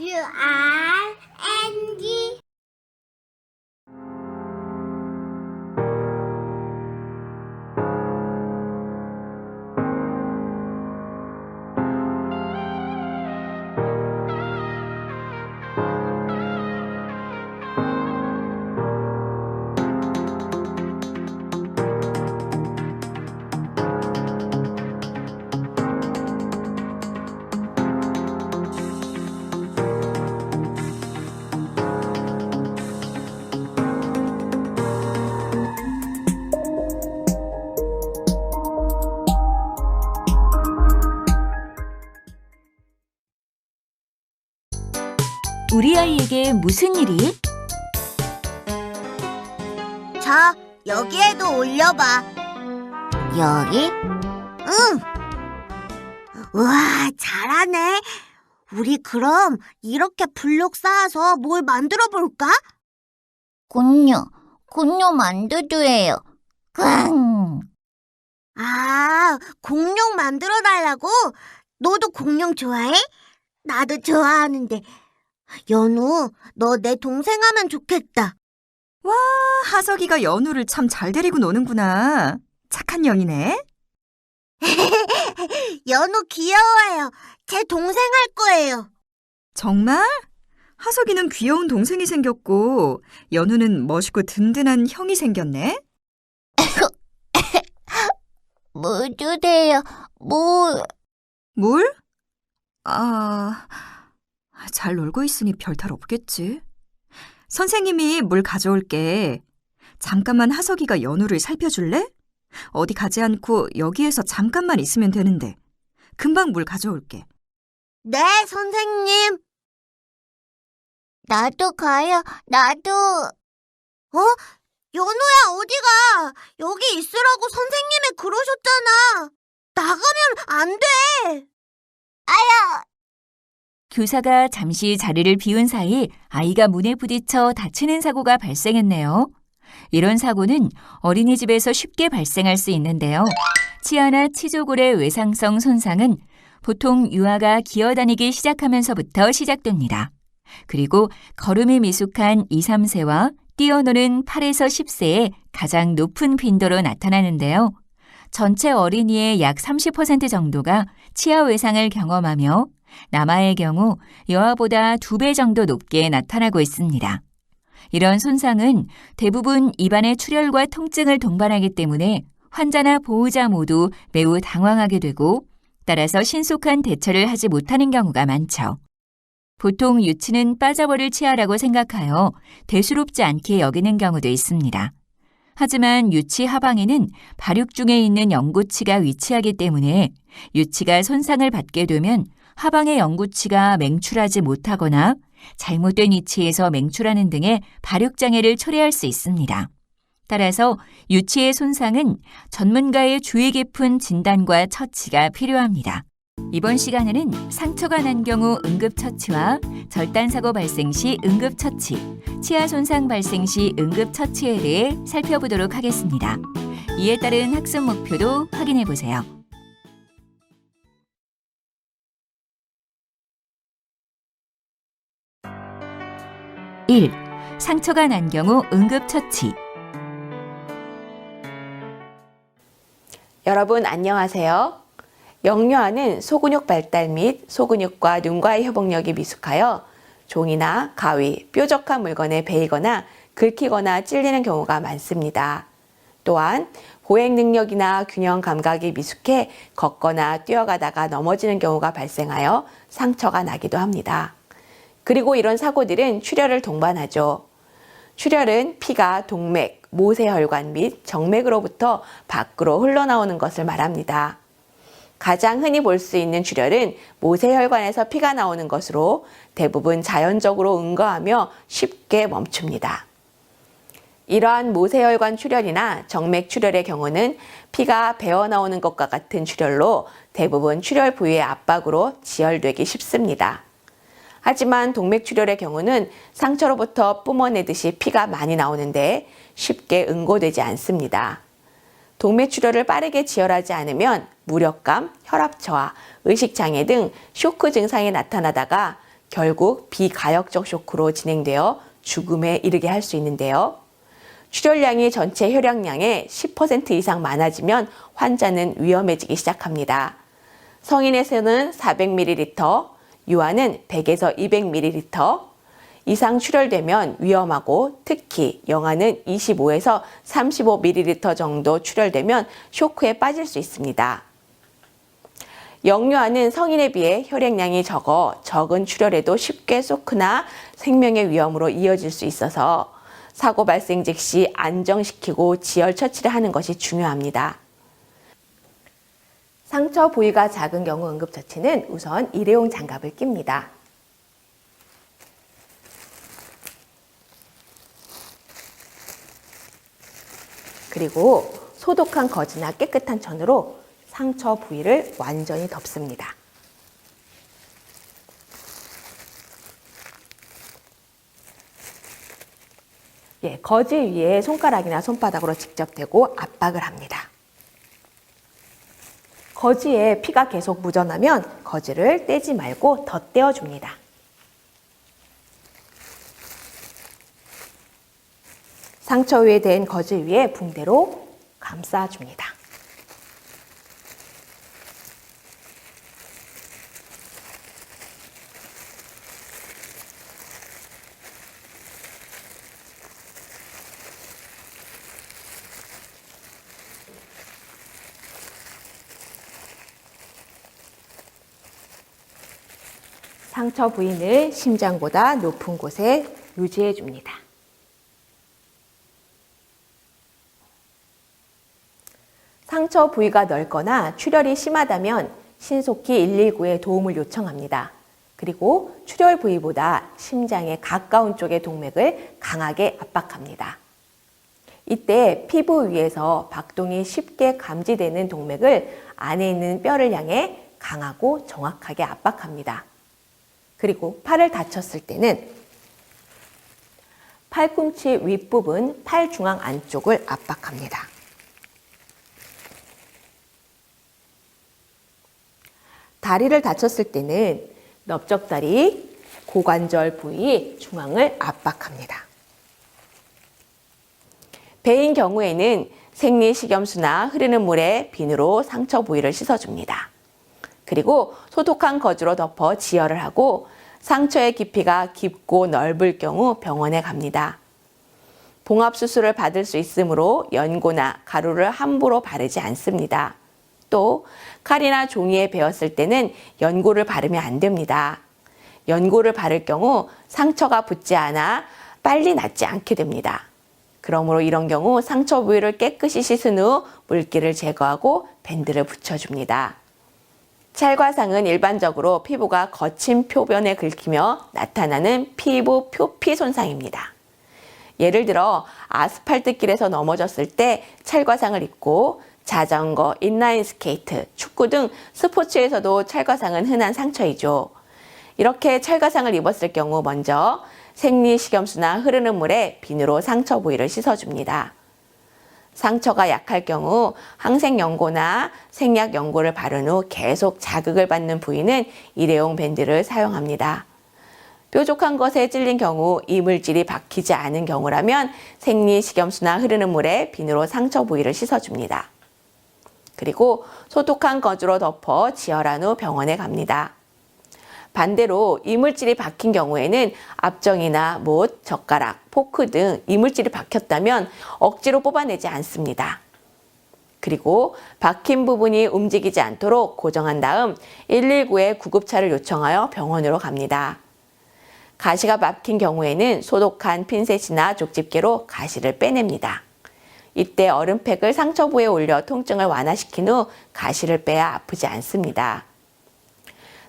月儿 우리 아이에게 무슨 일이? 자, 여기에도 올려봐. 여기? 응. 우와, 잘하네. 우리 그럼 이렇게 블록 쌓아서 뭘 만들어 볼까? 군요, 군요 만두도예요. 꽝! 아, 공룡 만들어 달라고? 너도 공룡 좋아해? 나도 좋아하는데. 연우, 너 내 동생 하면 좋겠다. 하석이가 연우를 참 잘 데리고 노는구나. 착한 년이네. 연우 귀여워요. 제 동생 할 거예요. 정말? 하석이는 귀여운 동생이 생겼고, 연우는 멋있고 든든한 형이 생겼네. 무두대요, 무, 물? 아, 잘 놀고 있으니 별탈 없겠지. 선생님이 물 가져올게. 잠깐만 하석이가 연우를 살펴줄래? 어디 가지 않고 여기에서 잠깐만 있으면 되는데. 금방 물 가져올게. 네, 선생님. 나도 가요, 나도. 어? 연우야, 어디 가? 여기 있으라고 선생님이 그러셨잖아. 나가면 안 돼. 교사가 잠시 자리를 비운 사이 아이가 문에 부딪혀 다치는 사고가 발생했네요. 이런 사고는 어린이집에서 쉽게 발생할 수 있는데요. 치아나 치조골의 외상성 손상은 보통 유아가 기어다니기 시작하면서부터 시작됩니다. 그리고 걸음이 미숙한 2, 3세와 뛰어노는 8에서 10세에 가장 높은 빈도로 나타나는데요. 전체 어린이의 약 30% 정도가 치아 외상을 경험하며 남아의 경우 여아보다 두 배 정도 높게 나타나고 있습니다. 이런 손상은 대부분 입안의 출혈과 통증을 동반하기 때문에 환자나 보호자 모두 매우 당황하게 되고 따라서 신속한 대처를 하지 못하는 경우가 많죠. 보통 유치는 빠져버릴 치아라고 생각하여 대수롭지 않게 여기는 경우도 있습니다. 하지만 유치 하방에는 발육 중에 있는 영구치가 위치하기 때문에 유치가 손상을 받게 되면 하방의 영구치가 맹출하지 못하거나 잘못된 위치에서 맹출하는 등의 발육장애를 초래할 수 있습니다. 따라서 유치의 손상은 전문가의 주의 깊은 진단과 처치가 필요합니다. 이번 시간에는 상처가 난 경우 응급처치와 절단사고 발생 시 응급처치, 치아 손상 발생 시 응급처치에 대해 살펴보도록 하겠습니다. 이에 따른 학습 목표도 확인해 보세요. 1. 상처가 난 경우 응급처치. 여러분 안녕하세요. 영유아는 소근육 발달 및 소근육과 눈과의 협응력이 미숙하여 종이나 가위, 뾰족한 물건에 베이거나 긁히거나 찔리는 경우가 많습니다. 또한 보행 능력이나 균형 감각이 미숙해 걷거나 뛰어가다가 넘어지는 경우가 발생하여 상처가 나기도 합니다. 그리고 이런 사고들은 출혈을 동반하죠. 출혈은 피가 동맥, 모세혈관 및 정맥으로부터 밖으로 흘러나오는 것을 말합니다. 가장 흔히 볼 수 있는 출혈은 모세혈관에서 피가 나오는 것으로 대부분 자연적으로 응거하며 쉽게 멈춥니다. 이러한 모세혈관 출혈이나 정맥 출혈의 경우는 피가 배어 나오는 것과 같은 출혈로 대부분 출혈 부위의 압박으로 지혈되기 쉽습니다. 하지만 동맥출혈의 경우는 상처로부터 뿜어내듯이 피가 많이 나오는데 쉽게 응고되지 않습니다. 동맥출혈을 빠르게 지혈하지 않으면 무력감, 혈압 저하, 의식 장애 등 쇼크 증상이 나타나다가 결국 비가역적 쇼크로 진행되어 죽음에 이르게 할 수 있는데요. 출혈량이 전체 혈액량의 10% 이상 많아지면 환자는 위험해지기 시작합니다. 성인에서는 400ml, 유아는 100에서 200ml 이상 출혈되면 위험하고 특히 영아는 25에서 35ml 정도 출혈되면 쇼크에 빠질 수 있습니다. 영유아는 성인에 비해 혈액량이 적어 적은 출혈에도 쉽게 쇼크나 생명의 위험으로 이어질 수 있어서 사고 발생 즉시 안정시키고 지혈 처치를 하는 것이 중요합니다. 상처 부위가 작은 경우 응급처치는 우선 일회용 장갑을 낍니다. 그리고 소독한 거즈나 깨끗한 천으로 상처 부위를 완전히 덮습니다. 예, 거즈 위에 손가락이나 손바닥으로 직접 대고 압박을 합니다. 거즈에 피가 계속 묻어나면 거즈를 떼지 말고 더 떼어 줍니다. 상처 위에 댄 거즈 위에 붕대로 감싸줍니다. 상처 부위는 심장보다 높은 곳에 유지해 줍니다. 상처 부위가 넓거나 출혈이 심하다면 신속히 119에 도움을 요청합니다. 그리고 출혈 부위보다 심장에 가까운 쪽의 동맥을 강하게 압박합니다. 이때 피부 위에서 박동이 쉽게 감지되는 동맥을 안에 있는 뼈를 향해 강하고 정확하게 압박합니다. 그리고 팔을 다쳤을 때는 팔꿈치 윗부분 팔 중앙 안쪽을 압박합니다. 다리를 다쳤을 때는 넓적다리, 고관절 부위 중앙을 압박합니다. 배인 경우에는 생리식염수나 흐르는 물에 비누로 상처 부위를 씻어줍니다. 그리고 소독한 거즈로 덮어 지혈을 하고 상처의 깊이가 깊고 넓을 경우 병원에 갑니다. 봉합 수술을 받을 수 있으므로 연고나 가루를 함부로 바르지 않습니다. 또 칼이나 종이에 베었을 때는 연고를 바르면 안 됩니다. 연고를 바를 경우 상처가 붙지 않아 빨리 낫지 않게 됩니다. 그러므로 이런 경우 상처 부위를 깨끗이 씻은 후 물기를 제거하고 밴드를 붙여줍니다. 찰과상은 일반적으로 피부가 거친 표변에 긁히며 나타나는 피부 표피 손상입니다. 예를 들어 아스팔트 길에서 넘어졌을 때 찰과상을 입고 자전거, 인라인 스케이트, 축구 등 스포츠에서도 찰과상은 흔한 상처이죠. 이렇게 찰과상을 입었을 경우 먼저 생리식염수나 흐르는 물에 비누로 상처 부위를 씻어줍니다. 상처가 약할 경우 항생 연고나 생약 연고를 바른 후 계속 자극을 받는 부위는 일회용 밴드를 사용합니다. 뾰족한 것에 찔린 경우 이물질이 박히지 않은 경우라면 생리식염수나 흐르는 물에 비누로 상처 부위를 씻어줍니다. 그리고 소독한 거즈로 덮어 지혈한 후 병원에 갑니다. 반대로 이물질이 박힌 경우에는 압정이나 못, 젓가락, 포크 등 이물질이 박혔다면 억지로 뽑아내지 않습니다. 그리고 박힌 부분이 움직이지 않도록 고정한 다음 119에 구급차를 요청하여 병원으로 갑니다. 가시가 막힌 경우에는 소독한 핀셋이나 족집게로 가시를 빼냅니다. 이때 얼음팩을 상처 부에 올려 통증을 완화시킨 후 가시를 빼야 아프지 않습니다.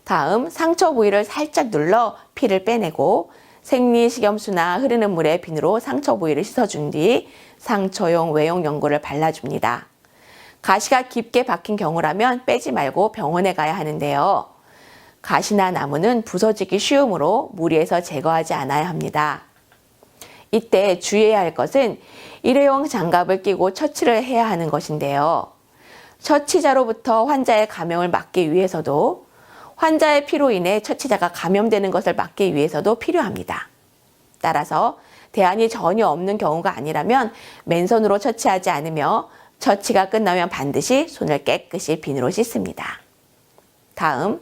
다음 상처 부위를 살짝 눌러 피를 빼내고 생리식염수나 흐르는 물에 비누로 상처 부위를 씻어준 뒤 상처용 외용 연고를 발라줍니다. 가시가 깊게 박힌 경우라면 빼지 말고 병원에 가야 하는데요. 가시나 나무는 부서지기 쉬우므로 무리해서 제거하지 않아야 합니다. 이때 주의해야 할 것은 일회용 장갑을 끼고 처치를 해야 하는 것인데요. 처치자로부터 환자의 감염을 막기 위해서도 환자의 피로 인해 처치자가 감염되는 것을 막기 위해서도 필요합니다. 따라서 대안이 전혀 없는 경우가 아니라면 맨손으로 처치하지 않으며 처치가 끝나면 반드시 손을 깨끗이 비누로 씻습니다. 다음,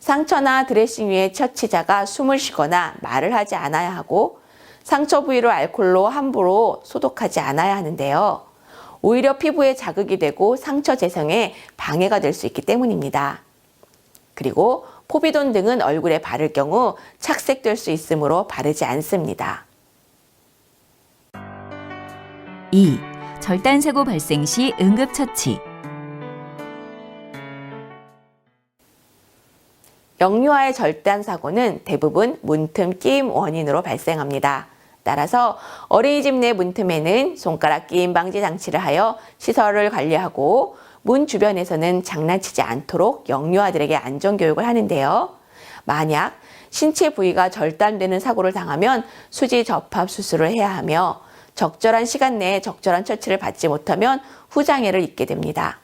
상처나 드레싱 위에 처치자가 숨을 쉬거나 말을 하지 않아야 하고 상처 부위를 알코올로 함부로 소독하지 않아야 하는데요. 오히려 피부에 자극이 되고 상처 재생에 방해가 될 수 있기 때문입니다. 그리고 포비돈 등은 얼굴에 바를 경우 착색될 수 있으므로 바르지 않습니다. 2. 절단사고 발생 시 응급처치. 영유아의 절단 사고는 대부분 문틈 끼임 원인으로 발생합니다. 따라서 어린이집 내 문틈에는 손가락 끼임 방지 장치를 하여 시설을 관리하고 문 주변에서는 장난치지 않도록 영유아들에게 안전 교육을 하는데요. 만약 신체 부위가 절단되는 사고를 당하면 수지 접합 수술을 해야 하며 적절한 시간 내에 적절한 처치를 받지 못하면 후장애를 입게 됩니다.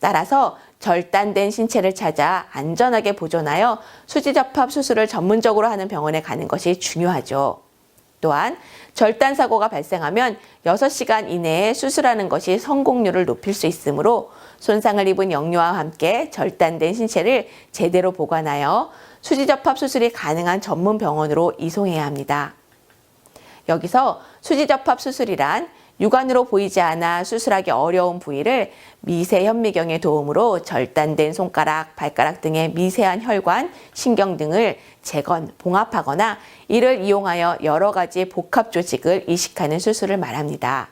따라서 절단된 신체를 찾아 안전하게 보존하여 수지접합 수술을 전문적으로 하는 병원에 가는 것이 중요하죠. 또한 절단 사고가 발생하면 6시간 이내에 수술하는 것이 성공률을 높일 수 있으므로 손상을 입은 영유아와 함께 절단된 신체를 제대로 보관하여 수지접합 수술이 가능한 전문 병원으로 이송해야 합니다. 여기서 수지접합 수술이란 육안으로 보이지 않아 수술하기 어려운 부위를 미세 현미경의 도움으로 절단된 손가락, 발가락 등의 미세한 혈관, 신경 등을 재건, 봉합하거나 이를 이용하여 여러 가지 복합 조직을 이식하는 수술을 말합니다.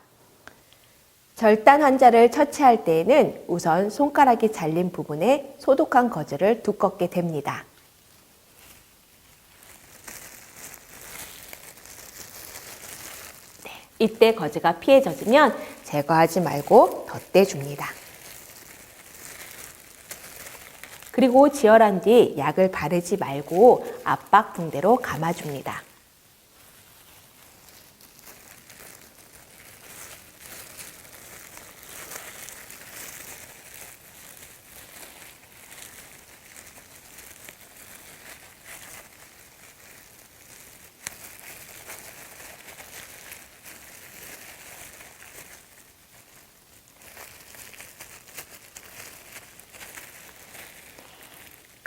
절단 환자를 처치할 때에는 우선 손가락이 잘린 부분에 소독한 거즈를 두껍게 댑니다. 이때 거즈가 피해 젖으면 제거하지 말고 덧대줍니다. 그리고 지혈한 뒤 약을 바르지 말고 압박 붕대로 감아줍니다.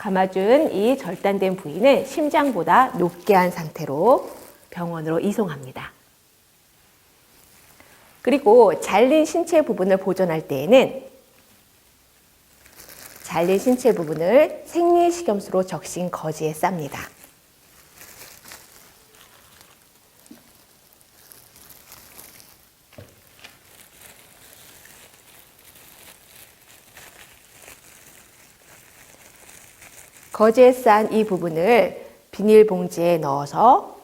감아준 이 절단된 부위는 심장보다 높게 한 상태로 병원으로 이송합니다. 그리고 잘린 신체 부분을 보존할 때에는 잘린 신체 부분을 생리식염수로 적신 거지에 쌉니다. 거지에 싼 이 부분을 비닐봉지에 넣어서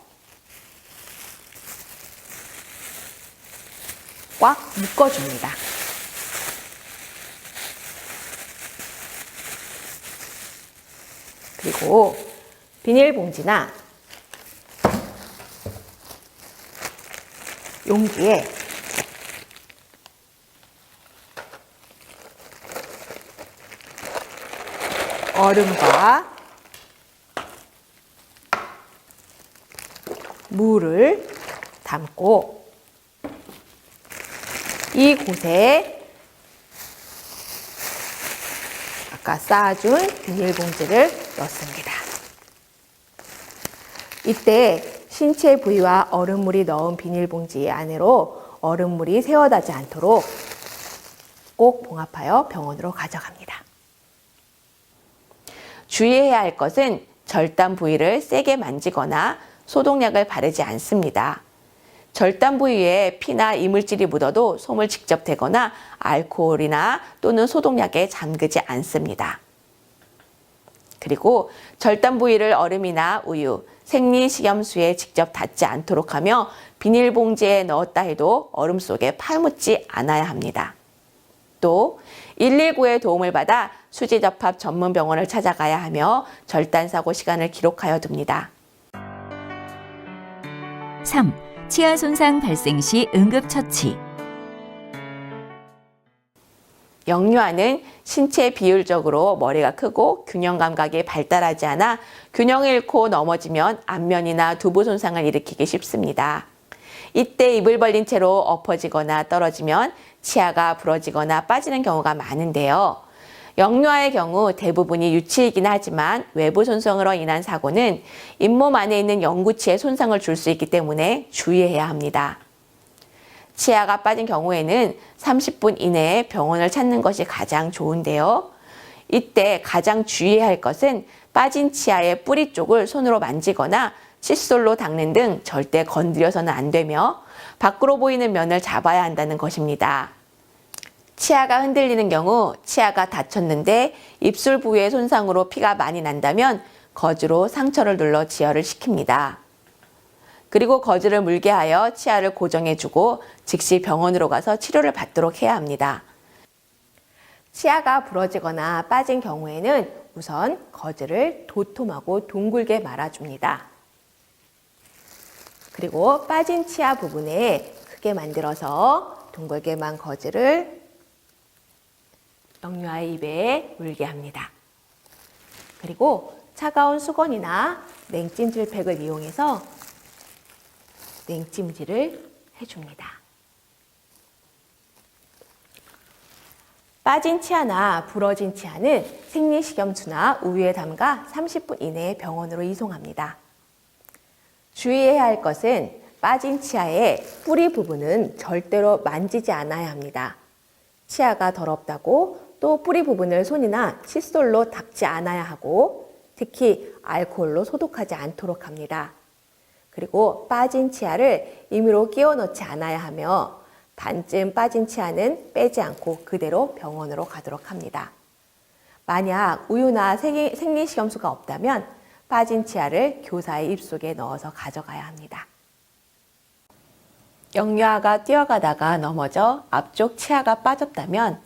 꽉 묶어줍니다. 그리고 비닐봉지나 용기에 얼음과 물을 담고 이 곳에 아까 쌓아준 비닐봉지를 넣습니다. 이때 신체 부위와 얼음물이 넣은 비닐봉지 안으로 얼음물이 새어나지 않도록 꼭 봉합하여 병원으로 가져갑니다. 주의해야 할 것은 절단 부위를 세게 만지거나 소독약을 바르지 않습니다. 절단 부위에 피나 이물질이 묻어도 솜을 직접 대거나 알코올이나 또는 소독약에 잠그지 않습니다. 그리고 절단 부위를 얼음이나 우유, 생리식염수에 직접 닿지 않도록 하며 비닐봉지에 넣었다 해도 얼음 속에 파묻지 않아야 합니다. 또 119의 도움을 받아 수지접합 전문 병원을 찾아가야 하며 절단 사고 시간을 기록하여 둡니다. 3. 치아 손상 발생 시 응급처치. 영유아는 신체 비율적으로 머리가 크고 균형 감각이 발달하지 않아 균형을 잃고 넘어지면 안면이나 두부 손상을 일으키기 쉽습니다. 이때 입을 벌린 채로 엎어지거나 떨어지면 치아가 부러지거나 빠지는 경우가 많은데요. 영유아의 경우 대부분이 유치이긴 하지만 외부 손상으로 인한 사고는 잇몸 안에 있는 영구치에 손상을 줄 수 있기 때문에 주의해야 합니다. 치아가 빠진 경우에는 30분 이내에 병원을 찾는 것이 가장 좋은데요. 이때 가장 주의해야 할 것은 빠진 치아의 뿌리 쪽을 손으로 만지거나 칫솔로 닦는 등 절대 건드려서는 안 되며 밖으로 보이는 면을 잡아야 한다는 것입니다. 치아가 흔들리는 경우 치아가 다쳤는데 입술 부위의 손상으로 피가 많이 난다면 거즈로 상처를 눌러 지혈을 시킵니다. 그리고 거즈를 물게 하여 치아를 고정해주고 즉시 병원으로 가서 치료를 받도록 해야 합니다. 치아가 부러지거나 빠진 경우에는 우선 거즈를 도톰하고 둥글게 말아줍니다. 그리고 빠진 치아 부분에 크게 만들어서 둥글게만 거즈를 영유아의 입에 물게 합니다. 그리고 차가운 수건이나 냉찜질팩을 이용해서 냉찜질을 해줍니다. 빠진 치아나 부러진 치아는 생리식염수나 우유에 담가 30분 이내에 병원으로 이송합니다. 주의해야 할 것은 빠진 치아의 뿌리 부분은 절대로 만지지 않아야 합니다. 치아가 더럽다고 또 뿌리 부분을 손이나 칫솔로 닦지 않아야 하고 특히 알코올로 소독하지 않도록 합니다. 그리고 빠진 치아를 임의로 끼워 넣지 않아야 하며 반쯤 빠진 치아는 빼지 않고 그대로 병원으로 가도록 합니다. 만약 우유나 생리, 생리식염수가 없다면 빠진 치아를 교사의 입속에 넣어서 가져가야 합니다. 영유아가 뛰어가다가 넘어져 앞쪽 치아가 빠졌다면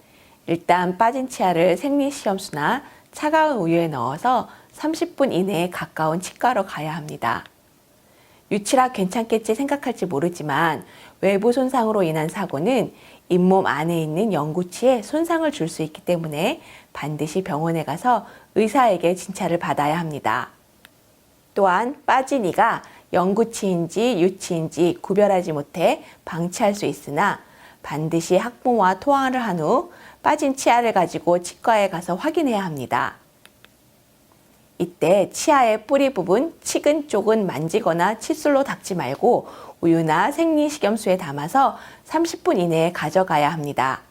일단 빠진 치아를 생리식염수나 차가운 우유에 넣어서 30분 이내에 가까운 치과로 가야 합니다. 유치라 괜찮겠지 생각할지 모르지만 외부 손상으로 인한 사고는 잇몸 안에 있는 영구치에 손상을 줄 수 있기 때문에 반드시 병원에 가서 의사에게 진찰을 받아야 합니다. 또한 빠진 이가 영구치인지 유치인지 구별하지 못해 방치할 수 있으나 반드시 학부모와 토화를 한 후 빠진 치아를 가지고 치과에 가서 확인해야 합니다. 이때 치아의 뿌리 부분 치근 쪽은 만지거나 칫솔로 닦지 말고 우유나 생리식염수에 담아서 30분 이내에 가져가야 합니다.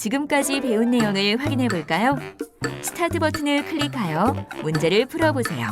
지금까지 배운 내용을 확인해 볼까요? 스타트 버튼을 클릭하여 문제를 풀어보세요.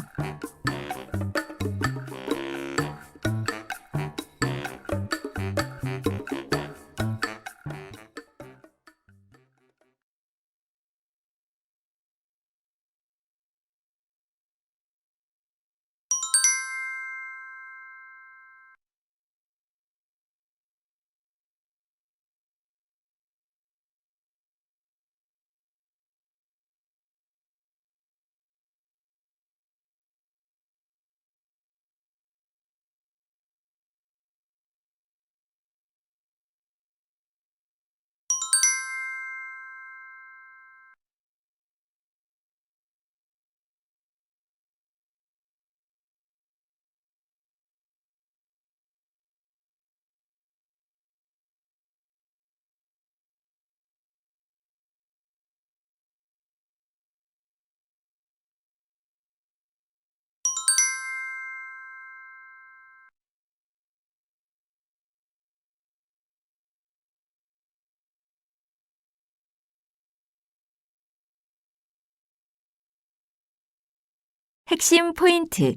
핵심 포인트.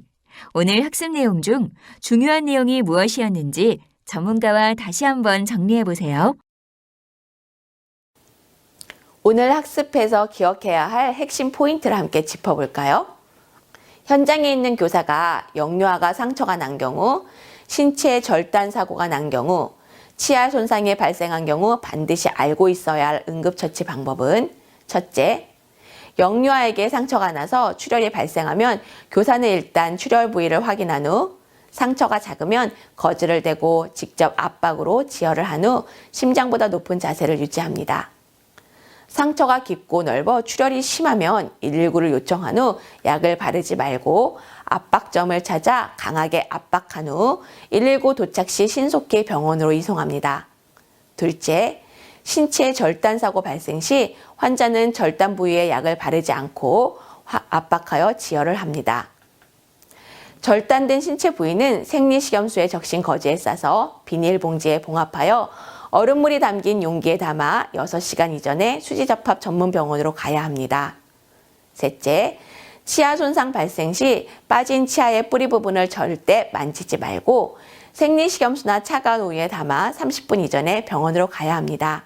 오늘 학습 내용 중 중요한 내용이 무엇이었는지 전문가와 다시 한번 정리해 보세요. 오늘 학습해서 기억해야 할 핵심 포인트를 함께 짚어볼까요? 현장에 있는 교사가 영유아가 상처가 난 경우, 신체 절단 사고가 난 경우, 치아 손상이 발생한 경우 반드시 알고 있어야 할 응급처치 방법은 첫째, 영유아에게 상처가 나서 출혈이 발생하면 교사는 일단 출혈 부위를 확인한 후 상처가 작으면 거즈를 대고 직접 압박으로 지혈을 한 후 심장보다 높은 자세를 유지합니다. 상처가 깊고 넓어 출혈이 심하면 119를 요청한 후 약을 바르지 말고 압박점을 찾아 강하게 압박한 후 119 도착 시 신속히 병원으로 이송합니다. 둘째, 신체 절단 사고 발생 시 환자는 절단 부위에 약을 바르지 않고 화- 압박하여 지혈을 합니다. 절단된 신체 부위는 생리식염수에 적신 거즈에 싸서 비닐봉지에 봉합하여 얼음물이 담긴 용기에 담아 6시간 이전에 수지접합 전문 병원으로 가야 합니다. 셋째, 치아 손상 발생 시 빠진 치아의 뿌리 부분을 절대 만지지 말고 생리식염수나 차가운 우유에 담아 30분 이전에 병원으로 가야 합니다.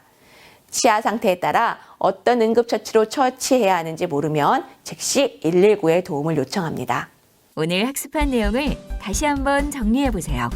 치아 상태에 따라 어떤 응급처치로 처치해야 하는지 모르면 즉시 119에 도움을 요청합니다. 오늘 학습한 내용을 다시 한번 정리해 보세요.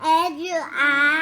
애주 아